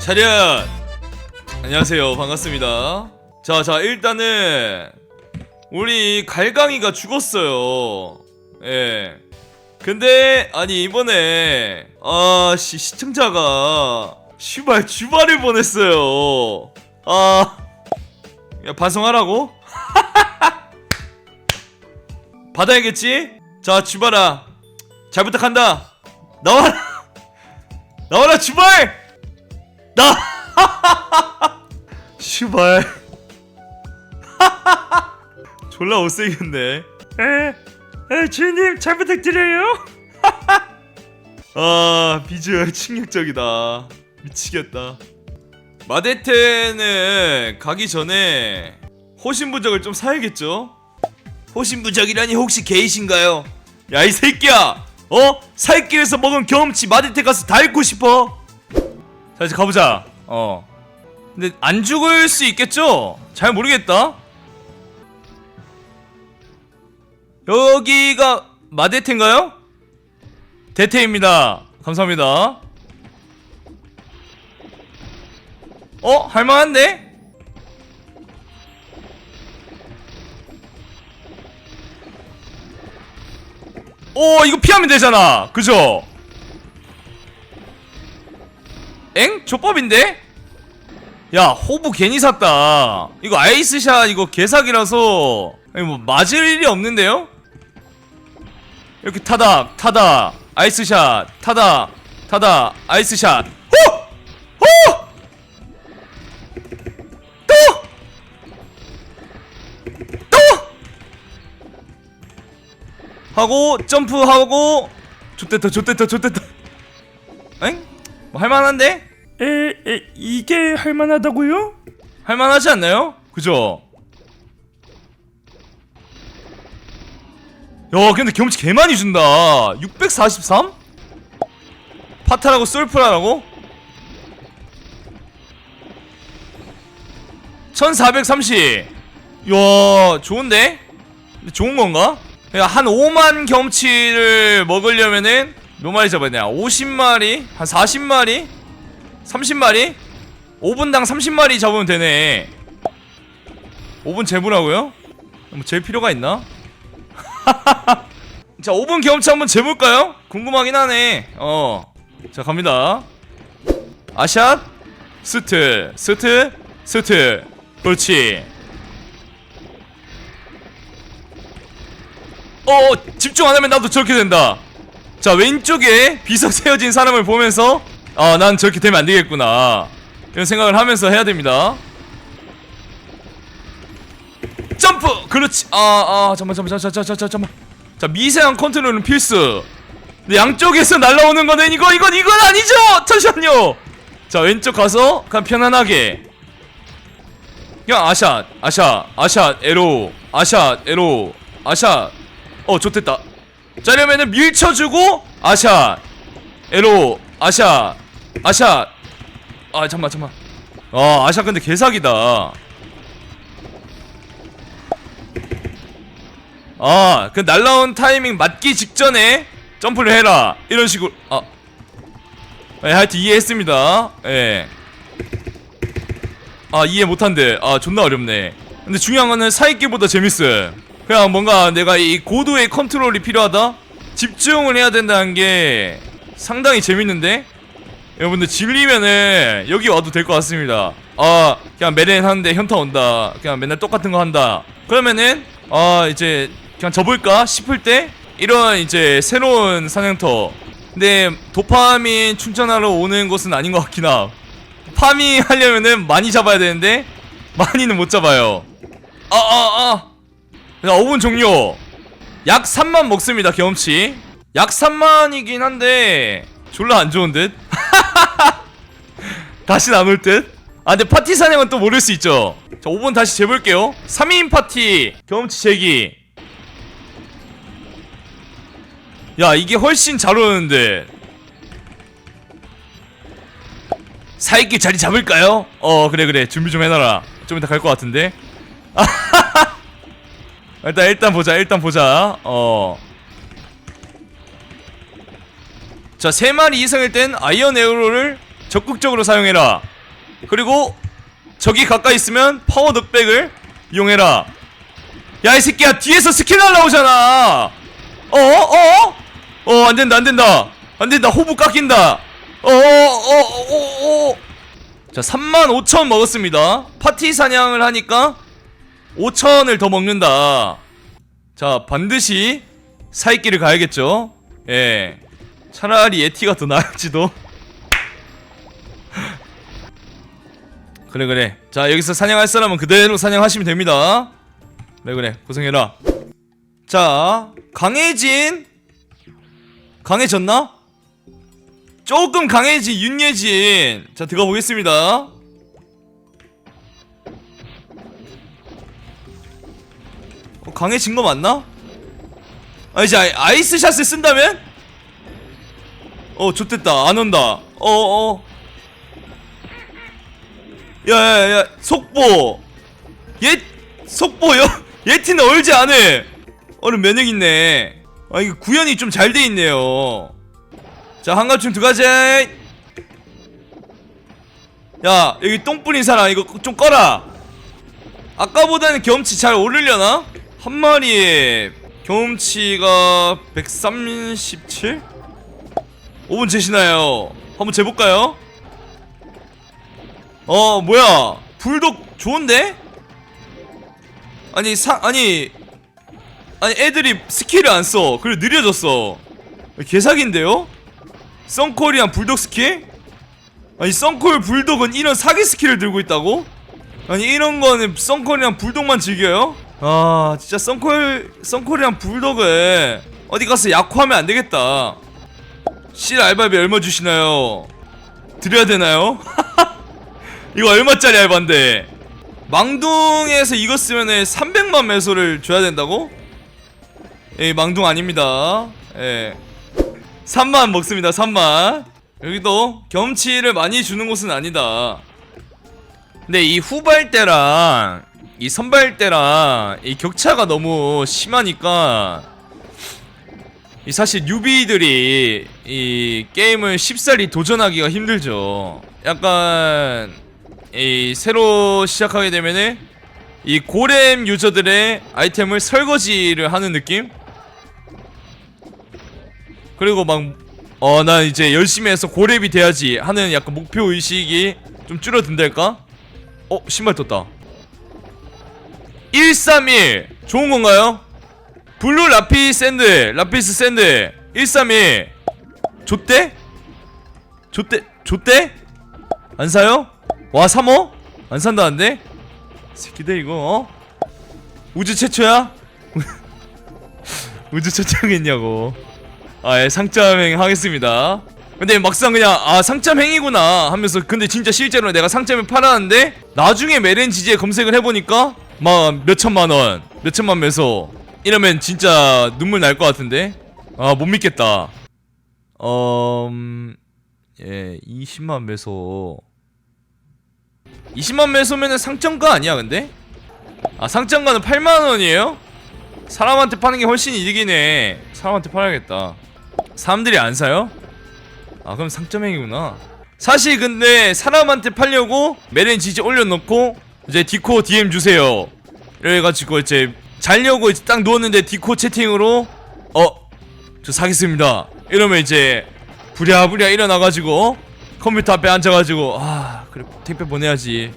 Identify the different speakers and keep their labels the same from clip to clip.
Speaker 1: 차렷! 안녕하세요. 반갑습니다. 자, 자, 일단은, 우리 갈강이가 죽었어요. 예. 근데, 아니, 이번에, 아, 씨, 시청자가, 슈발, 주발을 보냈어요. 아, 야, 반성하라고? 받아야겠지? 자, 주발아. 잘 부탁한다. 나와라! 나와라, 주발! 나. 슈발. 졸라 못생겼네. 에, 에 주인님 잘 부탁드려요. 아 비주얼 충격적이다. 미치겠다. 마데테는 가기 전에 호신부적을 좀 사야겠죠? 호신부적이라니 혹시 게이신가요? 야 이 새끼야! 어? 살길에서 먹은 경험치 마데테 가서 다 읽고 싶어 자 이제 가보자 어 근데 안 죽을 수 있겠죠? 잘 모르겠다 여기가 마데테인가요? 대테입니다 감사합니다 어? 할만한데? 오 이거 피하면 되잖아 그죠? 엥? 조법인데? 야 호부 괜히 샀다 이거 아이스샷 이거 개사기라서 아니 뭐 맞을 일이 없는데요? 이렇게 타다 타다 아이스샷 타다 타다 아이스샷 호! 호! 또! 또! 하고 점프하고 좋댔다 좋댔다 좋댔다 엥? 뭐 할만한데?
Speaker 2: 에, 에, 이게 할만하다고요?
Speaker 1: 할만하지 않나요? 그죠? 야 근데 경치 개 많이 준다 643? 파타라고 솔프라라고? 1430 이야 좋은데? 좋은 건가? 야, 한 5만 경치를 먹으려면은 몇 마리 되냐 50마리? 한 40마리? 30마리? 5분당 30마리 잡으면 되네 5분 재보라고요? 뭐잴 필요가 있나? 자 5분 경험치 한번 재볼까요? 궁금하긴 하네 어자 갑니다 아샷 스트 스트 스트 그렇지 어 집중 안 하면 나도 저렇게 된다 자 왼쪽에 비석 세워진 사람을 보면서 아 난 저렇게 되면 안 되겠구나. 이런 생각을 하면서 해야 됩니다. 점프! 그렇지. 아 아 잠만 잠만 잠만 잠만 잠만 잠만. 자 미세한 컨트롤은 필수. 근데 양쪽에서 날라오는 거는 이거 이건 이건 아니죠! 잠시만요. 자 왼쪽 가서 그냥 편안하게. 그냥 아샷 아샷 아샷 에로 아샷 에로 아샷. 어 좋됐다. 짜려면은 밀쳐주고 아샷 에로 아샷 아샷 아 잠만 잠만. 아 아샷 근데 개사기다. 아 그 날라온 타이밍 맞기 직전에 점프를 해라. 이런 식으로. 아. 예, 하여튼 이해했습니다. 예. 아 이해 못한대 아 존나 어렵네. 근데 중요한 거는 사이기보다 재밌어. 그냥 뭔가 내가 이 고도의 컨트롤이 필요하다? 집중을 해야 된다는 게 상당히 재밌는데 여러분들 질리면은 여기 와도 될 것 같습니다. 아 그냥 메렌 하는데 현타 온다. 그냥 맨날 똑같은 거 한다. 그러면은 아 이제 그냥 접을까 싶을 때 이런 이제 새로운 사냥터. 근데 도파민 충전하러 오는 곳은 아닌 것 같긴 함. 파밍 하려면은 많이 잡아야 되는데 많이는 못 잡아요. 아아아. 자 5분 종료. 약 3만 먹습니다 경험치. 약 3만이긴 한데 졸라 안 좋은 듯 다시 안올 듯? 아 근데 파티 사냥은 또 모를 수 있죠. 자 5분 다시 재볼게요. 3인 파티 경험치 재기. 야 이게 훨씬 잘 오는데. 사이길 자리 잡을까요? 어 그래 그래. 준비 좀 해놔라. 좀 이따 갈 것 같은데. 일단 일단 보자 일단 보자. 어. 자, 세 마리 이상일 땐 아이언 에어로를 적극적으로 사용해라. 그리고 적이 가까이 있으면 파워 넉백을 이용해라. 야 이 새끼야 뒤에서 스킬 날라오잖아. 어어? 어? 안된다 안된다. 안된다 호부 깎인다. 어어어어어. 자 35,000 먹었습니다. 파티 사냥을 하니까 5,000을 더 먹는다. 자 반드시 사이길을 가야겠죠? 예. 차라리 예티가 더 나을지도 그래 그래. 자 여기서 사냥할 사람은 그대로 사냥하시면 됩니다. 그래 그래. 고생해라. 자 강해진? 강해졌나? 조금 강해진 윤예진. 자 들어가 보겠습니다. 어, 강해진 거 맞나? 아 이제 아이, 아이스샷을 쓴다면? 어 좋됐다. 안 온다. 어어 야야야 속보 예 속보요 예티는 얼지 않을 얼른 면역 있네 아 이거 구현이 좀 잘 돼 있네요 자 한가충 들어가자 야 여기 똥 뿌린 사람 이거 좀 꺼라 아까보다는 경험치 잘 오르려나? 한 마리에 경험치가 137? 5분 재시나요? 한번 재볼까요? 어 뭐야 불독 좋은데? 아니 사 아니 아니 애들이 스킬을 안 써. 그리고 느려졌어. 개사기인데요? 썬콜이랑 불독 스킬? 아니 썬콜 불독은 이런 사기 스킬을 들고 있다고? 아니 이런 거는 썬콜이랑 불독만 즐겨요? 아 진짜 썬콜 썬콜이랑 불독을 어디 가서 약화하면 안 되겠다. 실 알바비 얼마 주시나요? 드려야 되나요? 이거 얼마짜리 알바인데? 망둥에서 이거 쓰면은 300만 매소를 줘야 된다고? 예, 망둥 아닙니다. 예. 3만 먹습니다. 3만. 여기도 경치를 많이 주는 곳은 아니다. 근데 이 후발 때랑 이 선발 때랑 이 격차가 너무 심하니까 이 사실 뉴비들이 이 게임을 쉽사리 도전하기가 힘들죠. 약간 이 새로 시작하게 되면은 이 고렘 유저들의 아이템을 설거지를 하는 느낌? 그리고 막 어 나 이제 열심히 해서 고렙이 돼야지 하는 약간 목표 의식이 좀 줄어든달까? 어 신발 떴다 131 좋은 건가요? 블루 라피 샌드 라피스 샌드 131 좋대? 좋대? 좋대? 안 사요? 와 3호? 안 산다는데? 새끼들 이거 어? 우주 최초야? 우주 최초겠냐고 아예 상점행 하겠습니다 근데 막상 그냥 아 상점행이구나 하면서 근데 진짜 실제로 내가 상점에 팔았는데 나중에 메렌 지지에 검색을 해보니까 막 몇천만원 몇천만 매소 이러면 진짜 눈물 날 것 같은데 아 못 믿겠다 음... 예 20만 매소 20만 매소면은 상점가 아니야 근데? 아 상점가는 8만원이에요? 사람한테 파는 게 훨씬 이득이네 사람한테 팔아야겠다 사람들이 안 사요? 아 그럼 상점행이구나 사실 근데 사람한테 팔려고 메렌 지지 올려놓고 이제 디코 DM 주세요 이래가지고 이제 자려고 이제 딱 누웠는데 디코 채팅으로 어 저 사겠습니다 이러면 이제 부랴부랴 일어나가지고 컴퓨터 앞에 앉아가지고 아 그래 택배 보내야지.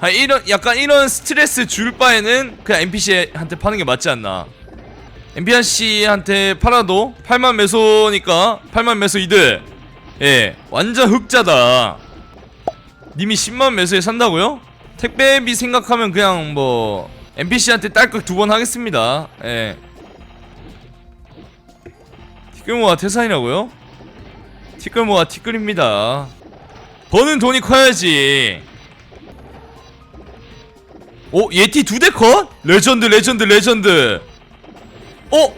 Speaker 1: 아 이런 약간 이런 스트레스 줄 바에는 그냥 NPC한테 파는 게 맞지 않나. NPC한테 팔아도 8만 매소니까 8만 매소 이들. 예 완전 흑자다. 님이 10만 매소에 산다고요? 택배비 생각하면 그냥 뭐 NPC한테 딸깍 두 번 하겠습니다. 예. 티끌모아 태산이라고요? 티끌 모아 티끌입니다 버는 돈이 커야지 오 예티 두 대 컷? 레전드 레전드 레전드 어?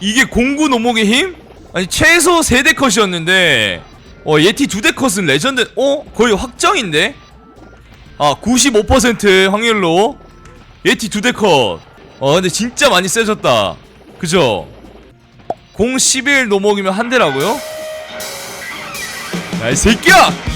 Speaker 1: 이게 공구 노목의 힘? 아니 최소 세 대 컷이었는데 어 예티 두 대 컷은 레전드 어? 거의 확정인데? 아 95% 확률로 예티 두 대 컷. 어 근데 진짜 많이 세졌다. 그죠? 011 노목이면 한 대라고요? 야이 새끼야!